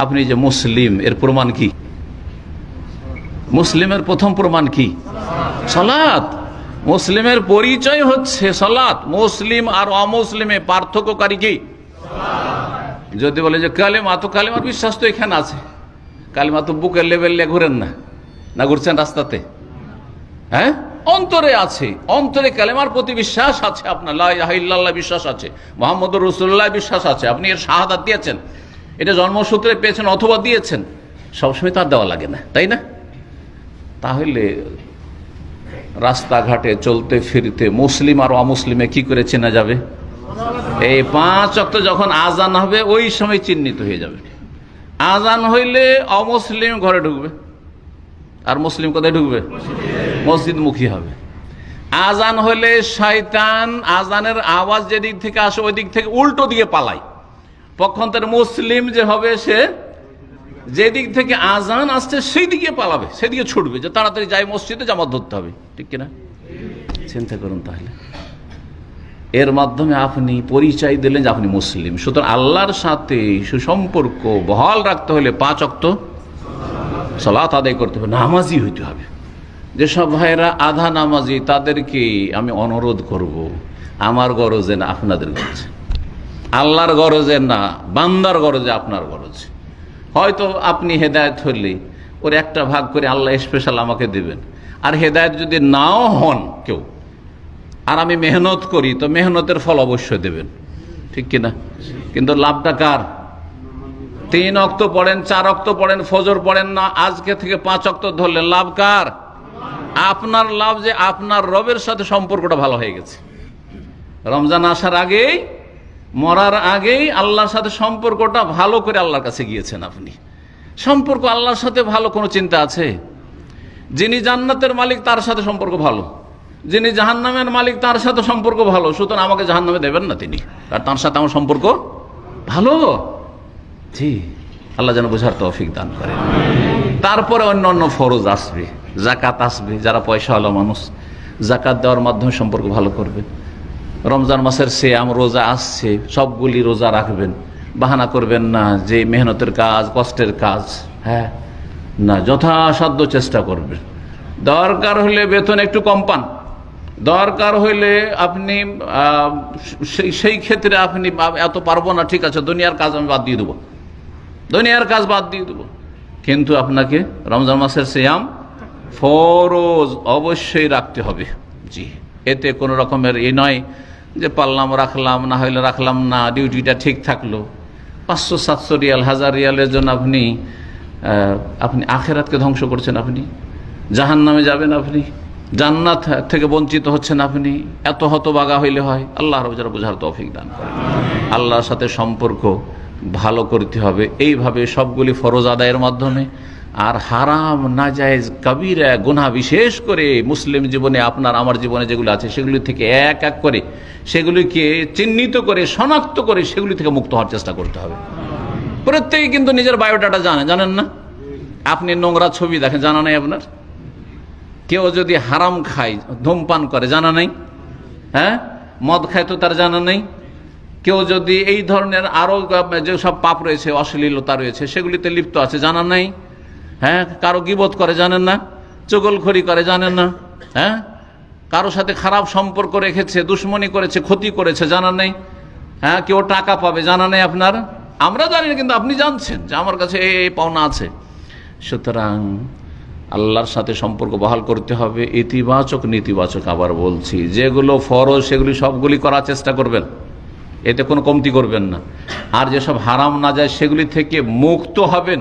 আপনি যে মুসলিম, এর প্রমাণ কি? মুসলিমের প্রথম প্রমাণ কি? সালাত। মুসলিমের পরিচয় হচ্ছে সালাত। মুসলিম আর অমুসলিমে পার্থক্যকারী কি? যদি বলে যে কালেমা, তো কালেমার বিশ্বাস তো এখানে আছে। কালেমা তো বুকের লেভেলে ঘুরেন না। না ঘুরছেন রাস্তাতে? হ্যাঁ? অন্তরে আছে। অন্তরে কালেমার প্রতি বিশ্বাস আছে আপনার। বিশ্বাস আছে। মোহাম্মদ রসুল্লাহ বিশ্বাস আছে। আপনি এর শাহাদাত দিয়েছেন। এটা জন্মসূত্রে পেয়েছেন অথবা দিয়েছেন, সবসময় তার দেওয়া লাগে না, তাই না? তাহলে রাস্তাঘাটে চলতে ফিরতে মুসলিম আর অমুসলিমে কি করে চেনা যাবে? এই পাঁচ অক্ট যখন আজান হবে, ওই সময় চিহ্নিত হয়ে যাবে। আজান হইলে অমুসলিম ঘরে ঢুকবে। আর মুসলিম কোথায় ঢুকবে? মসজিদ মুখী হবে। আজান হলে শয়তান আজানের আওয়াজ যেদিক থেকে আসে ওই দিক থেকে উল্টো দিকে পালায়। পক্ষান্তরে মুসলিম যে হবে সে যেদিক থেকে আজান আসছে সেই দিকে পালাবে, সেদিকে ছুটবে, যে তাড়াতাড়ি যাই মসজিদে জামাত ধরতে হবে, ঠিক কিনা? চিন্তা করুন তাহলে। এর মাধ্যমে আপনি পরিচয় দিলেন যে আপনি মুসলিম। সুতরাং আল্লাহর সাথে সুসম্পর্ক বহাল রাখতে হলে পাঁচ অক্ত সালাত আদায় করতে হবে নামাজি হইতে হবে। যেসব ভাইরা আধা নামাজি, তাদেরকে আমি অনুরোধ করব, আমার গরজে না, আপনাদের গরজে। আল্লাহর গরজে না, বান্দার গরজে আপনার গরজে। হয়তো আপনি হেদায়ত হলে ওর একটা ভাগ করে আল্লাহ স্পেশাল আমাকে দেবেন। আর হেদায়ত যদি নাও হন কেউ, আর আমি মেহনত করি, তো মেহনতের ফল অবশ্যই দেবেন। ঠিক কিনা? কিন্তু লাভটা কার? তিন অক্ত পড়েন, চার অক্ত পড়েন, ফজর পড়েন না, আজকে থেকে পাঁচ অক্ত ধরলেন লাভ কার? আপনার লাভ যে আপনার রবের সাথে সম্পর্কটা ভালো হয়ে গেছে। রমজান আসার আগেই মরার আগেই আল্লাহর সাথে সম্পর্কটা ভালো করে আল্লাহর কাছে গিয়েছেন আপনি। সম্পর্ক আল্লাহর সাথে ভালো কোনো চিন্তা আছে? যিনি জান্নাতের মালিক, তার সাথে সম্পর্ক ভালো। যিনি জাহান্নামের মালিক, তার সাথে সম্পর্ক ভালো। সুতরাং আমাকে জাহান্নামে দেবেন না তিনি। আর তার সাথে আমার সম্পর্ক ভালো। জি, আল্লাহ যেন বোঝার তৌফিক দান করে তারপরে অন্য অন্য ফরজ আসবে। জাকাত আসবে। যারা পয়সাওয়ালা মানুষ জাকাত দেওয়ার মাধ্যমে সম্পর্ক ভালো করবে। রমজান মাসের সেয়াম, রোজা আসছে, সবগুলি রোজা রাখবেন। বাহানা করবেন না যে মেহনতের কাজ, কষ্টের কাজ হ্যাঁ? না, যথাসাধ্য চেষ্টা করবেন। দরকার হলে বেতন একটু কম পান। দরকার হইলে আপনি সেই সেই ক্ষেত্রে আপনি এত পারব না, ঠিক আছে, দুনিয়ার কাজ আমি বাদ দিয়ে দেবো। দুনিয়ার কাজ বাদ দিয়ে দেবো। কিন্তু আপনাকে রমজান মাসের সিয়াম ফরজ অবশ্যই রাখতে হবে। জি, এতে কোনো রকমের এ নয় যে পারলাম, রাখলাম, না হইলে রাখলাম না, ডিউটিটা ঠিক থাকল। পাঁচশো সাতশো রিয়াল, হাজার রিয়ালের জন্য আপনি আপনি আখেরাতকে ধ্বংস করছেন আপনি। জাহান নামে যাবেন আপনি। জান্নাত থেকে বঞ্চিত হচ্ছেন আপনি। এত হতবাগা হইলে হয়। আল্লাহ যারা বোঝার তৌফিক দান করেন। আল্লাহর সাথে সম্পর্ক ভালো করতে হবে। এইভাবে সবগুলি ফরজ আদায়ের মাধ্যমে আর হারাম, নাজায়েজ, কাবিরা, গুনাহ বিশেষ করে মুসলিম জীবনে, আপনার, আমার জীবনে যেগুলো আছে, সেগুলি থেকে এক এক করে, সেগুলিকে চিহ্নিত করে, শনাক্ত করে, সেগুলি থেকে মুক্ত হওয়ার চেষ্টা করতে হবে। প্রত্যেকে কিন্তু নিজের বায়োডাটা জানে, জানেন না? আপনি নোংরা ছবি দেখেন জানা নেই আপনার? কেউ যদি হারাম খায়, ধূমপান করে, জানা নেই? হ্যাঁ? মদ খায় তো তার জানা নেই? কেউ যদি এই ধরনের আরও যেসব পাপ রয়েছে, অশ্লীলতা রয়েছে, সেগুলিতে লিপ্ত আছে, জানা নাই? হ্যাঁ কারও গিবোধ করে জানেন না, চগলখড়ি করে জানেন না হ্যাঁ? কারও সাথে খারাপ সম্পর্ক রেখেছে, দুশ্মনী করেছে, ক্ষতি করেছে জানা নেই। হ্যাঁ কেউ টাকা পাবে জানা নেই আপনার। আমরা জানি না, কিন্তু আপনি জানছেন যে আমার কাছে এই পাওনা আছে। সুতরাং আল্লাহর সাথে সম্পর্ক বহাল করতে হবে। ইতিবাচক, নেতিবাচক আবার বলছি, যেগুলো ফরজ, সেগুলি সবগুলি করার চেষ্টা করবেন। এতে কোনো কমতি করবেন না। আর যেসব হারাম না যায়, সেগুলি থেকে মুক্ত হবেন।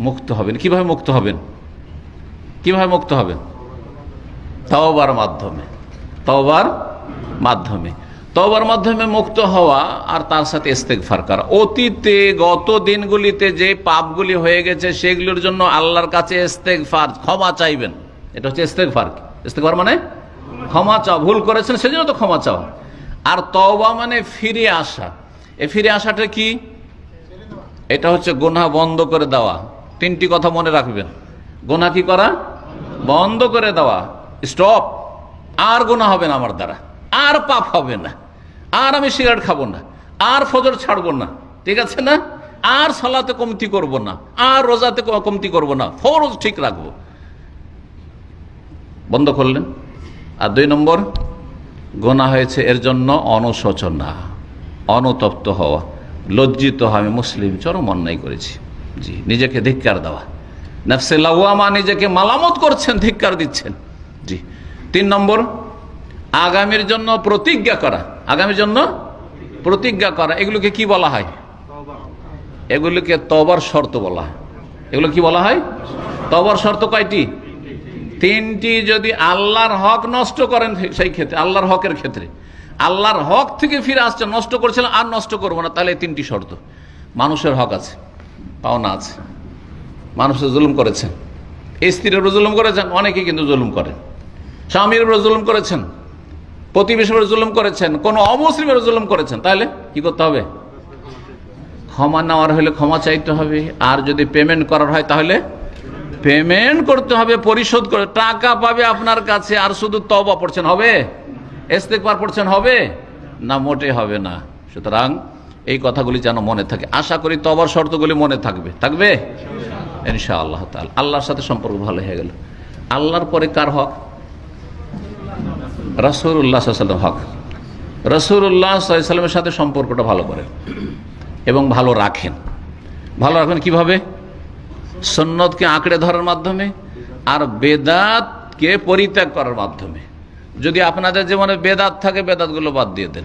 মুক্ত হবেন। কীভাবে মুক্ত হবেন? কীভাবে মুক্ত হবেন? তওবার মাধ্যমে। তওবার মাধ্যমে। তওবার মাধ্যমে মুক্ত হওয়া আর তার সাথে ইস্তেগফার করা। অতীতে, গত দিনগুলিতে যে পাপগুলি হয়ে গেছে, সেগুলোর জন্য আল্লাহর কাছে ইস্তেগফার, ক্ষমা চাইবেন। এটা হচ্ছে ইস্তেগফার ইস্তেগফার মানে ক্ষমা চাওয়া। ভুল করেছেন, সেজন্য তো ক্ষমা চাওয়া। আর তওবা মানে ফিরে আসা। এ ফিরে আসাটা কি? এটা হচ্ছে গোনা বন্ধ করে দেওয়া। তিনটি কথা মনে রাখবেন। গোনা কি করা? বন্ধ করে দেওয়া। স্টপ। আর গোনা হবে না আমার দ্বারা। আর পাপ হবে না। আর আমি সিগারেট খাব না। আর ফজর ছাড়বো না। ঠিক আছে না? আর সলাতে কমতি করব না। আর রোজাতে কমতি করব না। ফরজ ঠিক রাখব। বন্ধ করলেন? আর দুই নম্বর, গোনা হয়েছে এর জন্য অনুশোচনা। অনুতপ্ত হওয়া। লজ্জিত হওয়া। আমি মুসলিম, চরম অন্যায় করেছি। জি, নিজেকে ধিক্কার দেওয়া। নফসে লাউয়ামা নিজেকে মালামত করছেন, ধিক্কার দিচ্ছেন। জি, তিন নম্বর, আগামীর জন্য প্রতিজ্ঞা করা। আগামীর জন্য প্রতিজ্ঞা করা। এগুলোকে কি বলা হয়? এগুলোকে তবার শর্ত বলা এগুলো কি বলা হয়? তবার শর্ত কয়টি? তিনটি যদি আল্লাহর হক নষ্ট করেন সেই ক্ষেত্রে, আল্লাহর হকের ক্ষেত্রে। আল্লাহর হক থেকে ফিরে আসছে নষ্ট করেছিলেন, আর নষ্ট করব না, তাহলে তিনটি শর্ত। মানুষের হক আছে। পাওনা আছে। মানুষের জুলুম করেছেন স্ত্রীর উপর জুলুম করেছেন অনেকে কিন্তু জুলুম করেন। স্বামীর উপর জুলুম করেছেন, প্রতিবেশীর উপর জুলুম করেছেন, কোন অমুসলিমের জুলুম করেছেন, তাহলে কি করতে হবে? ক্ষমা নেওয়ার হলে ক্ষমা চাইতে হবে, আর যদি পেমেন্ট করার হয় তাহলে পেমেন্ট করতে হবে, পরিশোধ করে। টাকা পাবে আপনার কাছে, আর শুধু তবা পড়ছেন হবে? ইস্তেকবার পড়ছেন হবে? না মোটে হবে না। সুতরাং এই কথাগুলি যেন মনে থাকে। আশা করি তবার শর্তগুলি মনে থাকবে। থাকবে? ইনশা আল্লাহ আল্লাহর সাথে সম্পর্ক ভালো হয়ে গেল। আল্লাহর পরে কার হক? রসুল্লাহ সাল্লাম হক। রসুল্লাহ সাল্লামের সাথে সম্পর্কটা ভালো করেন এবং ভালো রাখেন। ভালো রাখেন কীভাবে? সন্ন্যতকে আঁকড়ে ধরার মাধ্যমে আর বেদাতকে পরিত্যাগ করার মাধ্যমে। যদি আপনাদের জীবনে বেদাত থাকে, বেদাতগুলো বাদ দিয়ে দেন।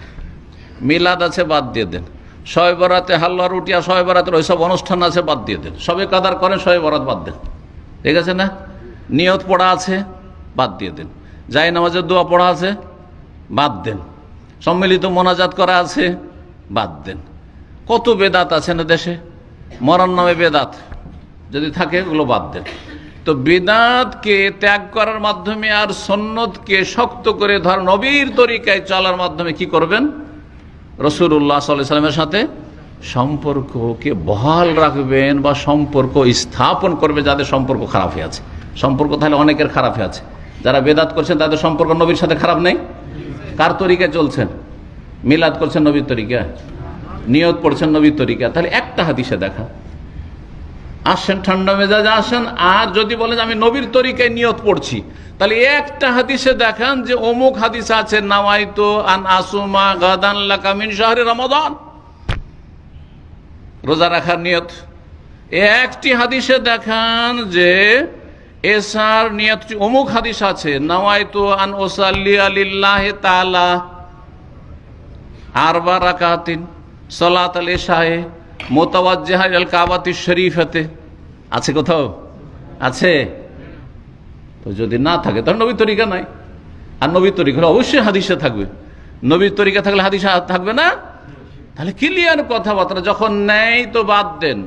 মিলাদ আছে, বাদ দিয়ে দেন। শবে বরাতে হাল্লা রুটিয়া শবে বরাতের ওইসব অনুষ্ঠান আছে, বাদ দিয়ে দেন। সবে কাদার করেন শবে বরাত বাদ দেন। ঠিক আছে না? নিয়ত পড়া আছে, বাদ দিয়ে দেন। যাই নামাজের দোয়া পড়া আছে, বাদ দেন। সম্মিলিত মোনাজাত করা আছে, বাদ দেন। কত বেদাত আছে না দেশে? মরার নামে বেদাত যদি থাকে, ওগুলো বাদ দেন। তো বেদাতকে ত্যাগ করার মাধ্যমে আর সন্ন্যতকে শক্ত করে ধর, নবীর তরিকায় চলার মাধ্যমে কি করবেন? রসুল্লাহ সাল্লামের সাথে সম্পর্ককে বহাল রাখবেন বা সম্পর্ক স্থাপন করবে যাদের সম্পর্ক খারাপ হয়ে আছে। সম্পর্ক তাহলে অনেকের খারাপ হয়ে আছে। যারা বেদাত করছেন, তাদের সম্পর্ক নবীর সাথে খারাপ নেই? কার তরিকা চলছেন? মিলাদ করছেন নবীর তরিকা নিয়ত পড়ছেন নবীর তরিকা তাহলে একটা হাদিসে দেখা। আসেন, ঠান্ডা মেজাজে আসেন, আর যদি বলেন আমি নবীর তরিকায় নিয়ত পড়ছি, তাহলে একটা হাদিসে দেখান যে অমুক হাদিস আছে, নাওয়াইতো আন আসুমা গাদান লাকামিন শাহরে রমাদান। রোজা রাখার নিয়ত। একটি হাদিসে দেখান যে এসার নিয়ত অমুক হাদিস আছে, নাওয়াইতো আন ওসাল্লি আলিল্লাহ তালা আরবা রাকাতিন, সলাত আল এশাহে মোতাবাজ্জাহ আল কাবাতি শরীফতে। আছে কোথাও? আছে। তো যদি না থাকে, তাহলে নবীর তরিকা নাই। আর নবীর তরিকা অবশ্যই হাদিসে থাকবে। নবীর তরিকা থাকলে হাদিসে থাকবে না? তাহলে ক্লিয়ার কথাবার্তা, যখন নেই তো বাদ দেন।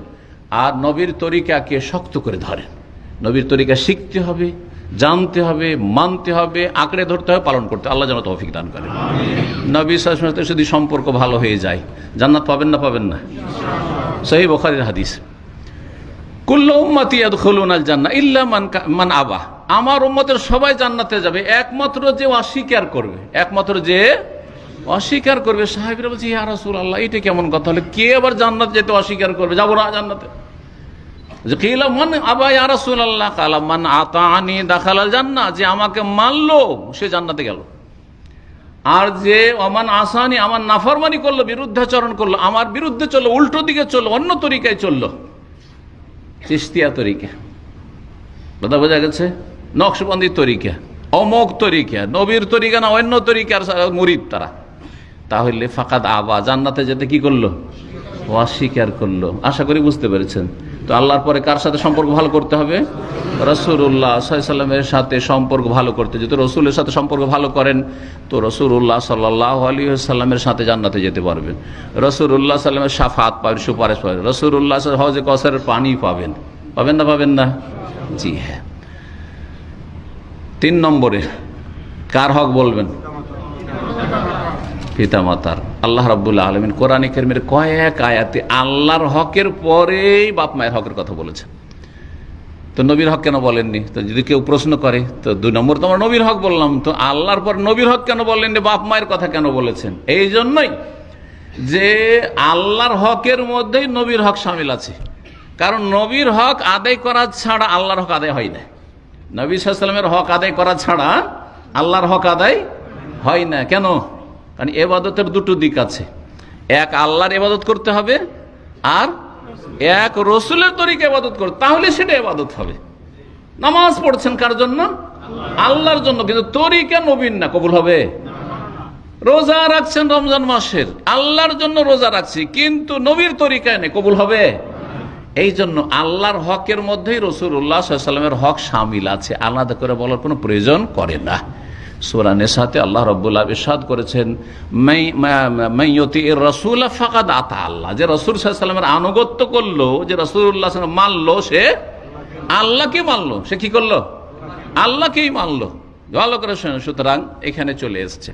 আর নবীর তরিকাকে শক্ত করে ধরেন। নবীর তরিকা শিখতে হবে। জানতে হবে, মানতে হবে, আঁকড়ে ধরতে হবে, পালন করতে আল্লাহ যেন তৌফিক দান করে নবী সাথে যদি সম্পর্ক ভালো হয়ে যায়, জান্নাত পাবেন না পাবেন না? সহি বখারির হাদিস। ইল্লা মান মান আমার উম্মতের সবাই জান্নাতে যাবে, একমাত্র যে অস্বীকার করবে। একমাত্র যে অস্বীকার করবে। সাহেবরা বলছে, ইয়া রাসূলুল্লাহ এটা কেমন কথা? হলো কে আবার জান্নাত যেতে অস্বীকার করবে? যাব না জান্নাতে। যে মান মান আতানি যে আমাকে সে জান্নাতে গেল। আর যে অমান আসানি, আমার করল করল, আমার বিরুদ্ধে চলল, উল্টো দিকে চলল, অন্য তরিকায় চলল। চিস্তিয়া তরিকা। কথা বোঝা গেছে? নকশবন্দির তরিকা অমোক তরিকা, নবীর তরিকা না অন্য তরিকার মুরিদ তারা। তাহলে ফাঁকাত আবা, জান্নাতে যেতে কি করল? অস্বীকার করল। আশা করি বুঝতে পেরেছেন। তো আল্লাহর পরে কার সাথে সম্পর্ক ভালো করতে হবে? রসুল্লাহ সাল্লামের সাথে সম্পর্ক ভালো করতে। যদি রসুলের সাথে সম্পর্ক ভালো করেন, তো রসুল্লাহ সাল্লাহ আলী সাল্লামের সাথে জান্নাতে যেতে পারবেন। রসুল্লাহ সাল্লামের সাফাত পাবেন, সুপারিশ পাবেন। রসুল্লাহ হজে কসরের পানি পাবেন। পাবেন না পাবেন না? জি হ্যাঁ। তিন নম্বরে, কার হক বলবেন? পিতা মাতার আল্লাহ রাবুল্লাহ আলমিন কোরআন কেরমের কয়েক আয়াতে আল্লাহর হকের পরেই বাপ মায়ের হকের কথা বলেছেন। তো নবীর হক কেন বলেননি? তো যদি কেউ প্রশ্ন করে, তো দুই নম্বর তো নবীর হক বললাম, তো আল্লাহর পর নবীর হক কেন বললেন বাপ মায়ের কথা কেন বলেছেন? এই জন্যই যে আল্লাহর হকের মধ্যেই নবীর হক সামিল আছে। কারণ নবীর হক আদায় করা ছাড়া আল্লাহর হক আদায় হয় না। নবী সাল্লামের হক আদায় করা ছাড়া আল্লাহর হক আদায় হয় না। কেন? কারণ এবাদতের দুটো দিক আছে। এক আল্লাহর এবাদত করতে হবে, আর এক রসুলের তরিকে এবাদত করতে তাহলে সেটা এবাদত হবে। নামাজ পড়ছেন কার জন্য? আল্লাহর জন্য, কিন্তু তরিকা নবীন না, কবুল হবে? রোজা রাখছেন রমজান মাসের, আল্লাহর জন্য রোজা রাখছি, কিন্তু নবীর তরিকায় নেই, কবুল হবে? এই জন্য আল্লাহর হকের মধ্যেই রসুল্লাহ সাল্লামের হক সামিল আছে। আলাদা করে বলার কোনো প্রয়োজন করে না। সুরানের সাথে আল্লাহ রব্বুল্লাহ ইসাদ করেছেন রসুল ফাকাদ আতা আল্লাহ। যে রসুল সাল্লামের আনুগত্য করল, যে রসুল্লাহ মানলো, সে আল্লাহকে মানলো। সে কি করল? আল্লাহকেই মানলো। ভালো করে সুতরাং এখানে চলে এসছে।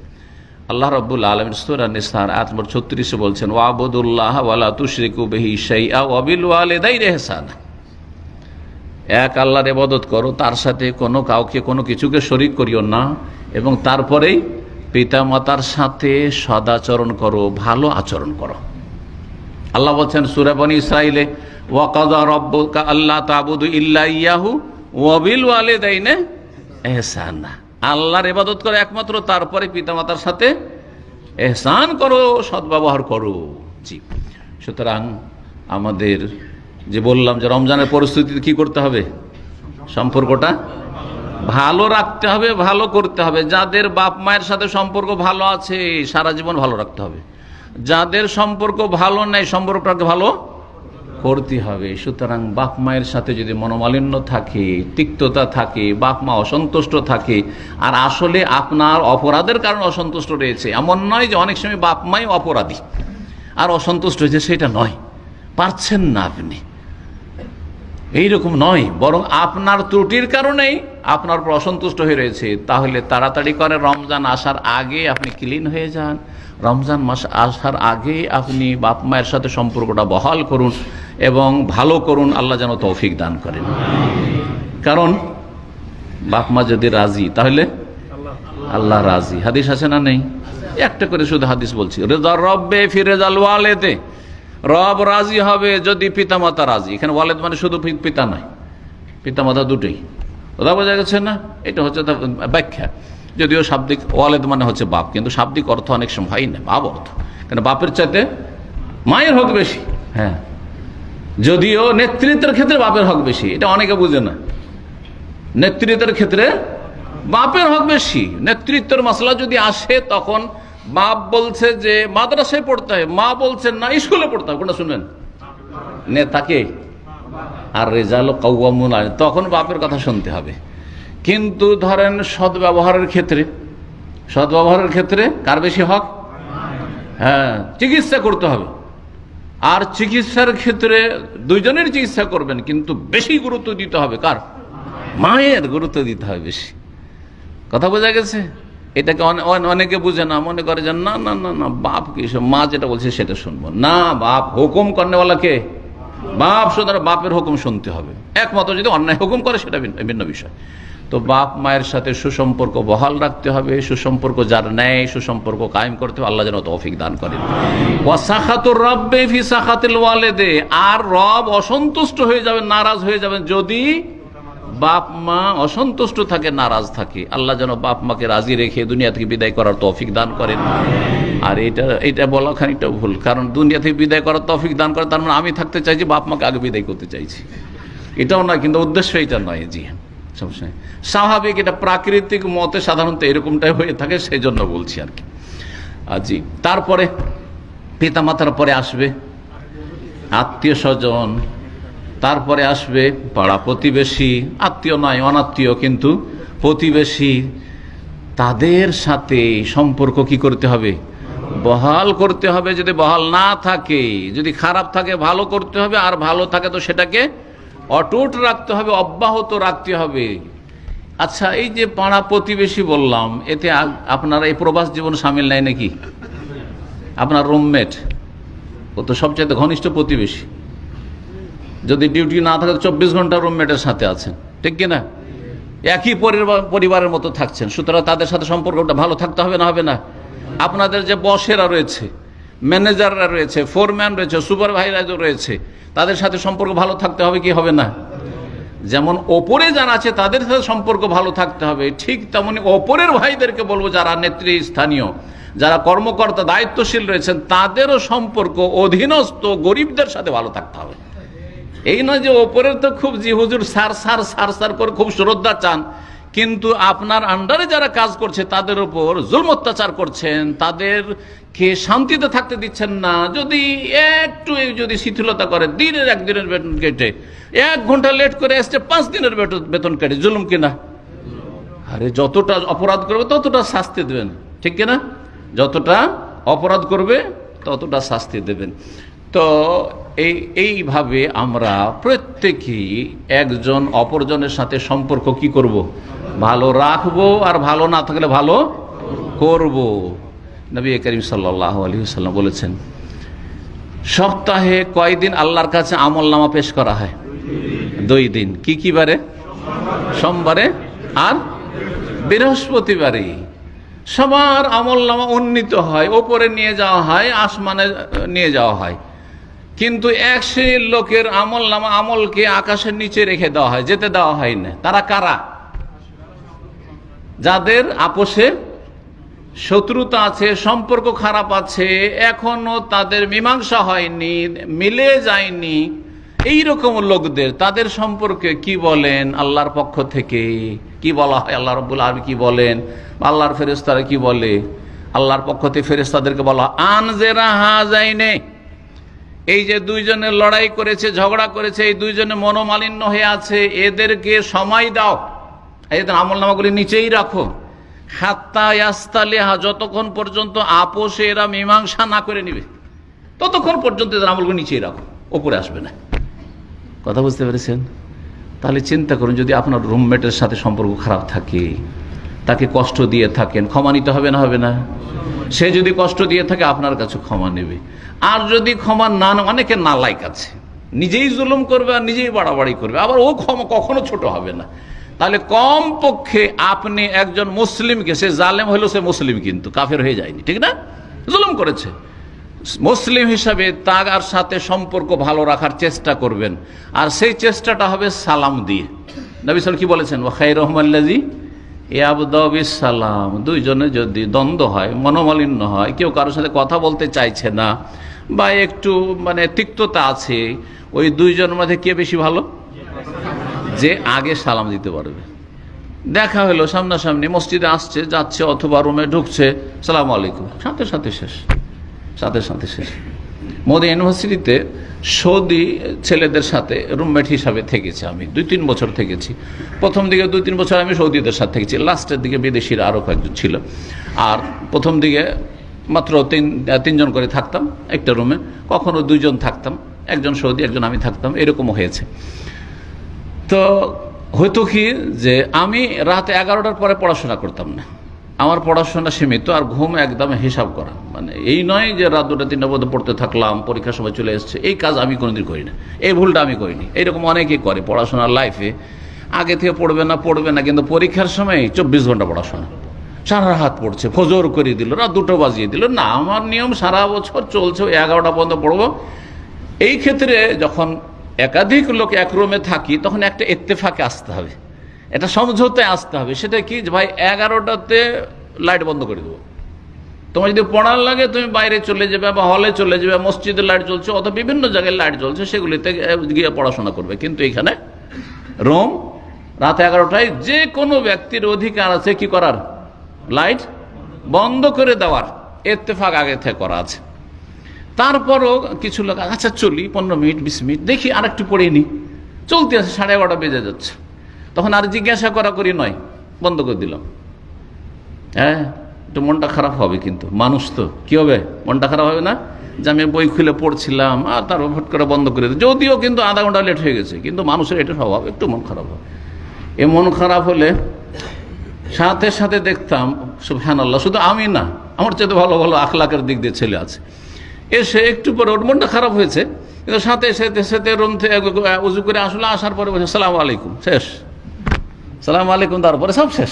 আল্লাহ রব্বুল আলমের সুরা নিসার আট নম্বর ছত্রিশে বলছেন, ওয়াবুদুল্লাহ ওয়ালা তুশরিকু বেহি শাইআ ওয়াবিল ওয়ালিদাই রেহসানা এক আল্লাহর ইবাদত করো, তার সাথে কোনো কাউকে, কোনো কিছুকে শরিক করিও না। এবং তারপরেই পিতামাতার সাথে সদাচরণ করো, ভালো আচরণ করো। আল্লাহ বলছেন সুরাবনী ইসরাইলে ওয়াকাদা রব্বুকা আল্লাহ তাবুদু ইল্লা ইয়াহু ওয়াবিল ওয়ালিদাইনে এহসানা। আল্লাহর ইবাদত করে একমাত্র, তারপরে পিতামাতার সাথে এহসান করো, সদ্ব্যবহার করো। জি। সুতরাং আমাদের যে বললাম যে রমজানের পরিস্থিতিতে কি করতে হবে? সম্পর্কটা ভালো রাখতে হবে, ভালো করতে হবে। যাদের বাপ মায়ের সাথে সম্পর্ক ভালো আছে, সারা জীবন ভালো রাখতে হবে। যাদের সম্পর্ক ভালো নেই, সম্পর্কটাকে ভালো করতে হবে। সুতরাং বাপ মায়ের সাথে যদি মনোমালিন্য থাকে, তিক্ততা থাকে, বাপ মা অসন্তুষ্ট থাকে, আর আসলে আপনার অপরাধের কারণে অসন্তুষ্ট রয়েছে, এমন নয় যে অনেক সময় বাপ মাই অপরাধী। আর অসন্তুষ্ট হয়েছে সেটা নয়। পারছেন না আপনি। এইরকম নয়, বরং আপনার ত্রুটির কারণেই আপনার উপর অসন্তুষ্ট হয়ে রয়েছে। তাহলে তাড়াতাড়ি করে রমজান আসার আগে আপনি ক্লিন হয়ে যান। রমজান মাস আসার আগে আপনি বাপ মায়ের সাথে সম্পর্কটা বহাল করুন এবং ভালো করুন, আল্লাহ যেন তৌফিক দান করেন। কারণ বাপ মা যদি রাজি, তাহলে আল্লাহ রাজি। হাদিস আছে না নেই? একটা করে শুধু হাদিস বলছি। রেজা রব্বে ফিরে জাল ওয়ালেদে। রব রাজি হবে যদি পিতামাতা রাজি। এখানে ওয়ালেদ মানে শুধু পিতা নয় পিতামাতা দুটোই। ওটা বোঝা গেছে না? এটা হচ্ছে ব্যাখ্যা। যদিও শাব্দিক, ওয়ালেদ মানে হচ্ছে বাপ, কিন্তু শাব্দিক অর্থ অনেক সময় হয় না, বাপ অর্থ। কেন বাপের চাইতে মায়ের হক বেশি। হ্যাঁ। যদিও নেতৃত্বের ক্ষেত্রে বাপের হক বেশি, এটা অনেকে বুঝে না। নেতৃত্বের ক্ষেত্রে বাপের হক বেশি। নেতৃত্বের মশলা যদি আসে, তখন বাপ বলছে যে মাদ্রাসায় পড়তে হয়, মা বলছে না, স্কুলে পড়তে হবে কোনটা শুনবেন নেতাকে আর রেজাল কৌয়ামুন তখন বাপের কথা শুনতে হবে। কিন্তু ধরেন সদ্ব্যবহারের ক্ষেত্রে সদ্ব্যবহারের ক্ষেত্রে কার বেশি হক? হ্যাঁ চিকিৎসা করতে হবে। আর চিকিৎসার ক্ষেত্রে দুইজনের চিকিৎসা করবেন, কিন্তু বেশি গুরুত্ব দিতে হবে কার? মায়ের গুরুত্ব দিতে হবে বেশি। কথা বোঝা গেছে? এটাকে অনে- অনে- অনেকে বুঝে না, মনে করে যে না না না না, বাপ কি মা যেটা বলছে সেটা শুনব। না, বাপ হুকুম করেওয়ালা কে? বাপ সুতরাং বাপের হুকুম শুনতে হবে। একমাত্র যদি অন্যায় হুকুম করে সেটা ভিন্ন- ভিন্ন বিষয়। তো বাপ মায়ের সাথে সুসম্পর্ক বহাল রাখতে হবে, সুসম্পর্ক যার নেয় সুসম্পর্ক কায়েম করতে হবে, আল্লাহ যেন তৌফিক দান করেন। ওয়াসাখাতুর রব্বে ফি সাখাতিল ওয়ালেদে, আর রব অসন্তুষ্ট হয়ে যাবেন, নারাজ হয়ে যাবেন যদি বাপ মা অসন্তুষ্ট থাকে, নারাজ থাকে। আল্লাহ যেন বাপ মাকে রাজি রেখে দুনিয়া থেকে বিদায় করার তৌফিক দান করেন। আর এটা এটা বলা খানিকটা ভুল, কারণ দুনিয়া থেকে বিদায় করার তৌফিক দান করে তার মানে আমি থাকতে চাইছি বাপ মাকে আগে বিদায় করতে চাইছি। এটাও নয়, কিন্তু উদ্দেশ্য এটা নয়, জি, সবসময়। স্বাভাবিক, এটা প্রাকৃতিক মতে সাধারণত এরকমটাই হয়ে থাকে সেই জন্য বলছি আর কি। জি, তারপরে পিতামাতার পরে আসবে আত্মীয় স্বজন তারপরে আসবে পাড়া প্রতিবেশী, আত্মীয় নয় অনাত্মীয়, কিন্তু প্রতিবেশী, তাদের সাথে সম্পর্ক কি করতে হবে? বহাল করতে হবে, যদি বহাল না থাকে, যদি খারাপ থাকে, ভালো করতে হবে, আর ভালো থাকে তো সেটাকে অটুট রাখতে হবে, অব্যাহত রাখতে হবে। আচ্ছা এই যে পাড়া প্রতিবেশী বললাম, এতে আপনারা এই প্রবাস জীবন সামিল নাই নাকি? আপনার রুমমেট ও তো সবচেয়ে ঘনিষ্ঠ প্রতিবেশী। যদি ডিউটি না থাকে চব্বিশ ঘণ্টা রুমমেটের সাথে আছেন। ঠিক কিনা? একই পরিবারের মতো থাকছেন। সুতরাং তাদের সাথে সম্পর্কটা ভালো থাকতে হবে না হবে না? আপনাদের যে বসেরা রয়েছে ম্যানেজাররা রয়েছে ফোরম্যান রয়েছে সুপারভাইজার রয়েছে, তাদের সাথে সম্পর্ক ভালো থাকতে হবে কি হবে না? যেমন ওপরে যারা আছে, তাদের সাথে সম্পর্ক ভালো থাকতে হবে। ঠিক তেমনি ওপরের ভাইদেরকে বলব যারা নেত্রী স্থানীয়, যারা কর্মকর্তা, দায়িত্বশীল রয়েছেন, তাদেরও সম্পর্ক অধীনস্থ, গরিবদের সাথে ভালো থাকতে হবে। এই নয় যে ওপরের তো খুব জি, হুজুর সার সার সার সার করে খুব শ্রদ্ধা চান। কিন্তু আপনার আন্ডারে যারা কাজ করছে, তাদের উপর জুলম অত্যাচার করছেন, তাদেরকে শান্তিতে থাকতে দিচ্ছেন না। যদি একটু যদি শিথিলতা করে, দিনের একদিনের বেতন কেটে, এক ঘণ্টা লেট করে এসছে পাঁচ দিনের বেতন কেটে, জুলুম কিনা? আরে যতটা অপরাধ করবে, ততটা শাস্তি দেবেন। ঠিক কিনা? যতটা অপরাধ করবে, ততটা শাস্তি দেবেন। তো এই, এইভাবে আমরা প্রত্যেকেই একজন অপরজনের সাথে সম্পর্ক কি করব। ভালো রাখব আর ভালো না থাকলে ভালো করব। নবী করিম সাল্লাহ আলী সাল্লাম বলেছেন, সপ্তাহে কয়দিন আল্লাহর কাছে আমল নামা পেশ করা হয়? দুই দিন। কি কি বারে? সোমবারে আর বৃহস্পতিবারে। সবার আমল নামা উন্নীত হয়, ওপরে নিয়ে যাওয়া হয়, আসমানে নিয়ে যাওয়া হয়। কিন্তু এক শ্রেণির লোকের আমল নামা আমলকে আকাশের নিচে রেখে দেওয়া হয়, যেতে দেওয়া হয় না তারা কারা? যাদের আপোষে শত্রুতা আছে, সম্পর্ক খারাপ আছে, এখনও তাদের মীমাংসা হয়নি, মিলে যায়নি এই রকম লোকদের, তাদের সম্পর্কে কি বলেন আল্লাহর পক্ষ থেকে? কি বলা হয়? আল্লাহ রব্বুল আলম কি বলেন? আল্লাহর ফেরেস্তারা কি বলে? আল্লাহর পক্ষ থেকে ফেরেস্তাদেরকে বলা আনজেরা হা যায়নে এই যে দুইজনে লড়াই করেছে, ঝগড়া করেছে, এই দুইজনে মনোমালিন্য হয়ে আছে, এদেরকে সময় দাও। এদের আমল নামাগুলি নিচেই রাখো। হাত্তা যতক্ষণ পর্যন্ত আপোষে এরা মীমাংসা না করে নিবে, ততক্ষণ পর্যন্ত এদের আমলগুলি নিচেই রাখো, ওপরে আসবে না। কথা বুঝতে পেরেছেন? তাহলে চিন্তা করুন, যদি আপনার রুমমেটের সাথে সম্পর্ক খারাপ থাকে, তাকে কষ্ট দিয়ে থাকেন, ক্ষমা নিতে হবে না হবে না? সে যদি কষ্ট দিয়ে থাকে, আপনার কাছে ক্ষমা নেবে। আর যদি ক্ষমা না অনেকে নালাইক আছে। নিজেই জুলুম করবে আর নিজেই বাড়াবাড়ি করবে। আবার ও ক্ষমা কখনো ছোট হবে না। তাহলে কম পক্ষে আপনি একজন মুসলিমকে, সে জালেম হলেও সে মুসলিম কিন্তু, কাফের হয়ে যায়নি, ঠিক না? জুলুম করেছে। মুসলিম হিসাবে তার সাথে সম্পর্ক ভালো রাখার চেষ্টা করবেন। আর সেই চেষ্টাটা হবে সালাম দিয়ে। নবী সাল কি বলেছেন? ও খাই রহমাল্লাজি ইয়াবদিস সালাম, দুইজনে যদি দ্বন্দ্ব হয়, মনোমালিন্য হয়, কেউ কারোর সাথে কথা বলতে চাইছে না, বা একটু মানে তিক্ততা আছে, ওই দুইজনের মধ্যে কে বেশি ভালো? যে আগে সালাম দিতে পারবে। দেখা হলো সামনাসামনি, মসজিদে আসছে, যাচ্ছে অথবা রুমে ঢুকছে, সালাম আলাইকুম। সাথে সাথে শেষ। সাথে সাথে শেষ। মোদী ইউনিভার্সিটিতে সৌদি ছেলেদের সাথে রুমমেট হিসাবে থেকেছি আমি। দুই তিন বছর থেকেছি। প্রথম দিকে দুই তিন বছর আমি সৌদিদের সাথে থেকেছি। লাস্টের দিকে বিদেশিরা আরও কয়েকজন ছিল। আর প্রথম দিকে মাত্র তিন, তিনজন করে থাকতাম একটা রুমে। কখনো দুইজন থাকতাম। একজন সৌদি, একজন আমি থাকতাম। এরকমও হয়েছে। তো হয়তো কি যে আমি রাত এগারোটার পরে পড়াশোনা করতাম না। আমার পড়াশোনা সীমিত আর ঘুম একদম হিসাব করা। মানে এই নয় যে রাত দুটা, তিনটা পর্যন্ত পড়তে থাকলাম, পরীক্ষার সময় চলে এসছে, এই কাজ আমি কোনোদিন করি না। এই ভুলটা আমি করিনি। এইরকম অনেকেই করে পড়াশোনার লাইফে আগে থেকে পড়বে না পড়বে না, কিন্তু পরীক্ষার সময় চব্বিশ ঘণ্টা পড়াশোনা। সারা হাত পড়ছে, ফজর করে দিল, রাত দুটো বাজিয়ে দিল। না, আমার নিয়ম সারা বছর চলছে এগারোটা পর্যন্ত পড়ব। এই ক্ষেত্রে যখন একাধিক লোক এক রুমে থাকি, তখন একটা ইত্তেফাকে আসতে হবে। এটা সমঝোতায় আসতে হবে। সেটা কি ভাই এগারোটাতে লাইট বন্ধ করে দেবো। তোমার যদি পড়ার লাগে, তুমি বাইরে চলে যাবে বা হলে চলে যাবে, মসজিদে লাইট জ্বলছে, অথবা বিভিন্ন জায়গায় লাইট জ্বলছে, সেগুলিতে গিয়ে পড়াশোনা করবে। কিন্তু এখানে রোম রাত এগারোটায় যে কোনো ব্যক্তির অধিকার আছে কি করার? লাইট বন্ধ করে দেওয়ার। ইত্তেফাক আগে থেকে করা আছে। তারপরও কিছু লোক আচ্ছা চলি, পনেরো মিনিট, বিশ মিনিট, দেখি আর একটু পড়ে নি চলতে আছে, সাড়ে এগারোটা বেজে যাচ্ছে। তখন আর জিজ্ঞাসা করা করি নয়, বন্ধ করে দিলাম। হ্যাঁ একটু মনটা খারাপ হবে কিন্তু, মানুষ তো, কি হবে? মনটা খারাপ হবে না? যে আমি বই খুলে পড়ছিলাম, আর তারপর ভট করে বন্ধ করে দিই যদিও কিন্তু আধা ঘণ্টা লেট হয়ে গেছে, কিন্তু মানুষের এটা স্বভাব, একটু মন খারাপ হবে এ মন খারাপ হলে সাথে সাথে দেখতাম সুফহান আল্লাহ শুধু আমি না, আমার চেয়ে ভালো ভালো আখলাকের দিক দিয়ে ছেলে আছে। এসে একটু পরে ওর মনটা খারাপ হয়েছে, কিন্তু সাথে সাথে সাথে রুম থেকে উজু করে আসলে, আসার পরে বলছে, সালাম আলাইকুম, শেষ। সালাম আলাইকুম তারপরে সব শেষ।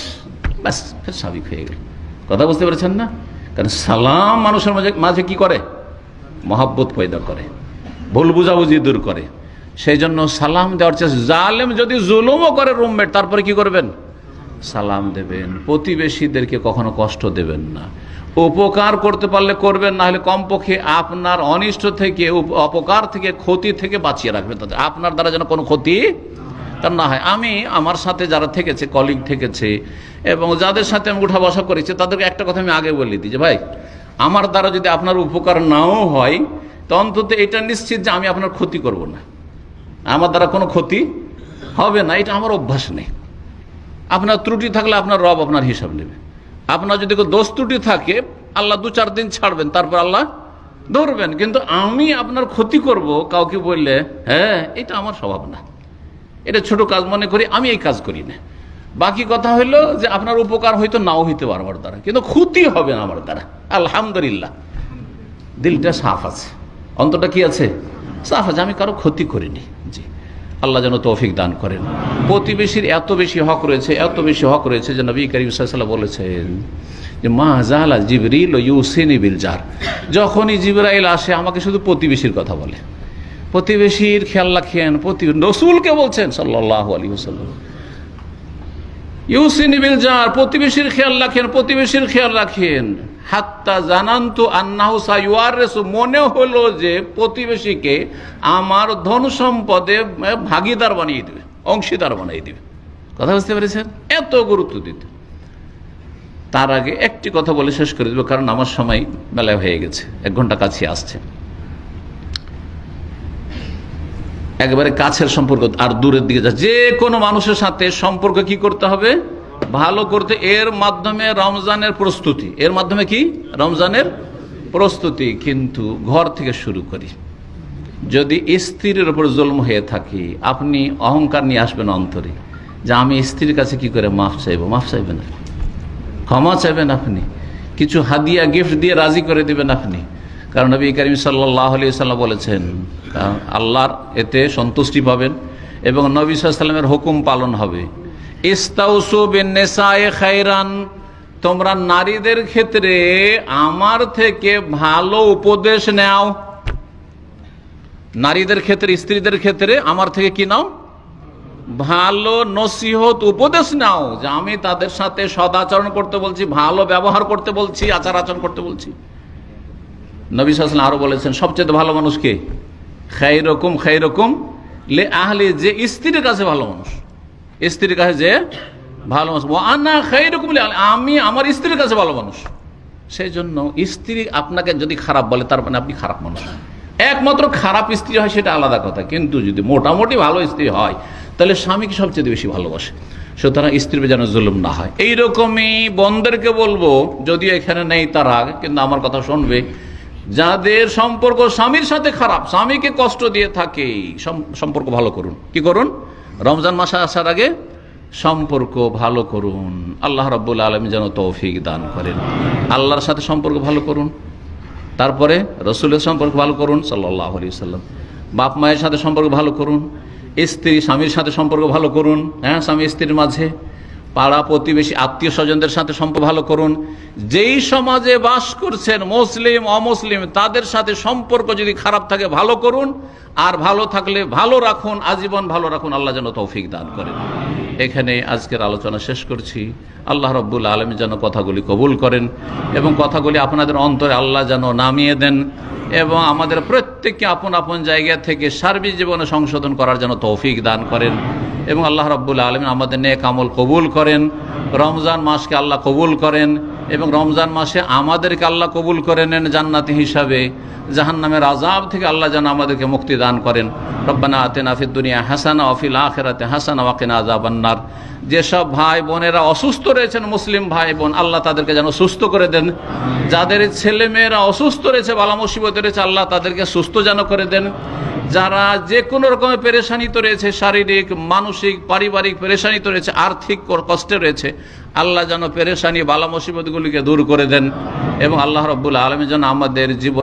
ব্যাস, ফের স্বাভাবিক হয়ে গেল। কথা বুঝতে পেরেছেন না? কারণ সালাম মানুষের মাঝে মাঝে কি করে? মহাব্বত পয়দা করে। ভুল বুঝাবুঝি দূর করে। সেই জন্য সালাম দেওয়ার চেষ্টা জালেম যদি জুলুমও করে রুমমেট, তারপরে কি করবেন? সালাম দেবেন। প্রতিবেশীদেরকে কখনো কষ্ট দেবেন না। উপকার করতে পারলে করবেন না হলে কমপক্ষে আপনার অনিষ্ট থেকে অপকার থেকে, ক্ষতি থেকে বাঁচিয়ে রাখবেন তাদের। আপনার দ্বারা যেন কোনো ক্ষতি তার না হয়। আমি আমার সাথে যারা থেকেছে কলিগ থেকেছে, এবং যাদের সাথে আমি উঠা বসা করেছি, তাদেরকে একটা কথা আমি আগে বলে দিই যে, ভাই, আমার দ্বারা যদি আপনার উপকার নাও হয়, তো অন্তত এটা নিশ্চিত যে আমি আপনার ক্ষতি করব না। আমার দ্বারা কোনো ক্ষতি হবে না। এটা আমার অভ্যাস নেই। আপনার ত্রুটি থাকলে আপনার রব আপনার হিসাব নেবে। আপনার যদি কোনো দোষ ত্রুটি থাকে, আল্লাহ দু চার দিন ছাড়বেন, তারপর আল্লাহ ধরবেন। কিন্তু আমি আপনার ক্ষতি করব, কাউকে বললে হ্যাঁ এটা আমার স্বভাব না। এটা ছোট কাজ মনে করি, আমি এই কাজ করি না। বাকি কথা হইল যে আপনার উপকার হয়তো নাও হইতে পারে আমার দ্বারা, কিন্তু ক্ষতি হবে না আমার দ্বারা। আলহামদুলিল্লাহ। দিলটা সাফ আছে। অন্তটা কি আছে? সাফ আছে, আমি কারও ক্ষতি করিনি। জি। আল্লাহ যেন তৌফিক দান করেন। প্রতিবেশীর এত বেশি হক রয়েছে, এত বেশি হক রয়েছে যে নবী করিম সাল্লাহ বলেছেন যে, মা জাহালা জিবরিল ইউসিনি বিলজার যখনই জিবরাইল আসে, আমাকে শুধু প্রতিবেশীর কথা বলে। প্রতিবেশীর খেয়াল রাখেন, প্রতি রসুলকে বলছেন সাল্লাহ আলী হুসাল্লাম ইউসিনি বিলজার প্রতিবেশীর খেয়াল রাখেন, প্রতিবেশীর খেয়াল রাখেন। হাত্তা জানান্তু আন্নাহু সাইওয়ারেসু মনে হলো যে প্রতিবেশীকে আমার ধন সম্পদে ভাগিদার বানিয়ে দেবে, অংশীদার বানিয়ে দেবে। কথা বুঝতে পেরেছেন? এত গুরুত্ব দিতে। তার আগে একটি কথা বলে শেষ করে দেবো, কারণ আমার সময় বেলায় হয়ে গেছে, এক ঘণ্টা কাছে আসছে। একেবারে কাছের সম্পর্ক আর দূরের দিকে যা যে কোনো মানুষের সাথে সম্পর্ক কি করতে হবে? ভালো করতে, এর মাধ্যমে রমজানের প্রস্তুতি। এর মাধ্যমে কি? রমজানের প্রস্তুতি। কিন্তু ঘর থেকে শুরু করি। যদি স্ত্রীর ওপর জন্ম হয়ে থাকি, আপনি অহংকার নিয়ে আসবেন অন্তরে। যে আমি স্ত্রীর কাছে কি করে মাফ চাইব? মাফ চাইবেন আপনি? ক্ষমা চাইবেন আপনি? কিছু হাদিয়া, গিফট দিয়ে রাজি করে দেবেন আপনি? কারণ নবী করিম সাল্লাহ আলি সাল্লাম বলেছেন আল্লাহর এতে সন্তুষ্টি পাবেন এবং নবী সাল্লামের হুকুম পালন হবে। খাইরান তোমরা নারীদের ক্ষেত্রে আমার থেকে ভালো উপদেশ নেও। নারীদের ক্ষেত্রে, স্ত্রীদের ক্ষেত্রে আমার থেকে কি নাও? ভালো নসিহত উপদেশ নাও। যে আমি তাদের সাথে সদাচরণ করতে বলছি, ভালো ব্যবহার করতে বলছি আচার আচরণ করতে বলছি। নবী সাল্লাম আরও বলেছেন, সবচেয়ে ভালো মানুষ কে? খাই রকম খাই রকম লে আহলে যে স্ত্রীর কাছে ভালো মানুষ। স্ত্রীর কাছে যে ভালো মানুষ। ও আনা রকম আমি আমার স্ত্রীর কাছে ভালো মানুষ। সেই জন্য স্ত্রী আপনাকে যদি খারাপ বলে, তার মানে আপনি খারাপ মানুষ। একমাত্র খারাপ স্ত্রী হয় সেটা আলাদা কথা। কিন্তু যদি মোটামুটি ভালো স্ত্রী হয়, তাহলে স্বামীকে সবচেয়ে বেশি ভালোবাসে। সুতরাং স্ত্রীর যেন জুলুম না হয়। এইরকমই বন্ধেরকে বলব, যদিও এখানে নেই তারা কিন্তু আমার কথা শুনবে। যাদের সম্পর্ক স্বামীর সাথে খারাপ, স্বামীকে কষ্ট দিয়ে থাকে সম্পর্ক ভালো করুন। কি করুন? রমজান মাসে আসার আগে সম্পর্ক ভালো করুন। আল্লাহ রব্বুল আলমী যেন তৌফিক দান করেন। আল্লাহর সাথে সম্পর্ক ভালো করুন। তারপরে রসুলের সম্পর্ক ভালো করুন সাল্লাহ সাল্লাম বাপ মায়ের সাথে সম্পর্ক ভালো করুন। স্ত্রী স্বামীর সাথে সম্পর্ক ভালো করুন। হ্যাঁ স্বামী স্ত্রীর মাঝে। পাড়া প্রতিবেশী, আত্মীয় স্বজনদের সাথে সম্পর্ক ভালো করুন। যেই সমাজে বাস করছেন মুসলিম, অমুসলিম, তাদের সাথে সম্পর্ক যদি খারাপ থাকে, ভালো করুন। আর ভালো থাকলে ভালো রাখুন, আজীবন ভালো রাখুন। আল্লাহ যেন তৌফিক দান করেন। এখানে আজকের আলোচনা শেষ করছি। আল্লাহ রব্বুল আলম যেন কথাগুলি কবুল করেন এবং কথাগুলি আপনাদের অন্তরে আল্লাহ যেন নামিয়ে দেন এবং আমাদের প্রত্যেককে আপন আপন জায়গা থেকে সার্বিক জীবনে সংশোধন করার জন্য তৌফিক দান করেন। এবং আল্লাহ রব্বুল আলমিন আমাদের নেক আমল কবুল করেন। রমজান মাসকে আল্লাহ কবুল করেন এবং রমজান মাসে আমাদেরকে আল্লাহ কবুল করে নেন জান্নাতি হিসাবে। জাহান নামের আজাব থেকে আল্লাহ যেন আমাদেরকে মুক্তি দান করেন। রব্বানা আতেন ফিদ দুনিয়া হাসানা অফিল আখেরাতে হাসানা ওয়াকিনা আজাবান্নার যেসব ভাই বোনেরা অসুস্থ রয়েছেন, মুসলিম ভাই বোন, আল্লাহ তাদেরকে যেন সুস্থ করে দেন। যাদের ছেলে মেয়েরা অসুস্থ রয়েছে, বালা মুসিবত রয়েছে, আল্লাহ তাদেরকে সুস্থ যেন করে দেন। যারা যে কোনো রকমের পেরেশানিতে রয়েছে, শারীরিক, মানসিক, পারিবারিক পেরেশানিতে রয়েছে, আর্থিক কষ্টে রয়েছে, আল্লাহ যেন পেরেশানি, বালা মুসিবতগুলিকে দূর করে দেন। এবং আল্লাহ রব্বুল আলমী যেন আমাদের জীবন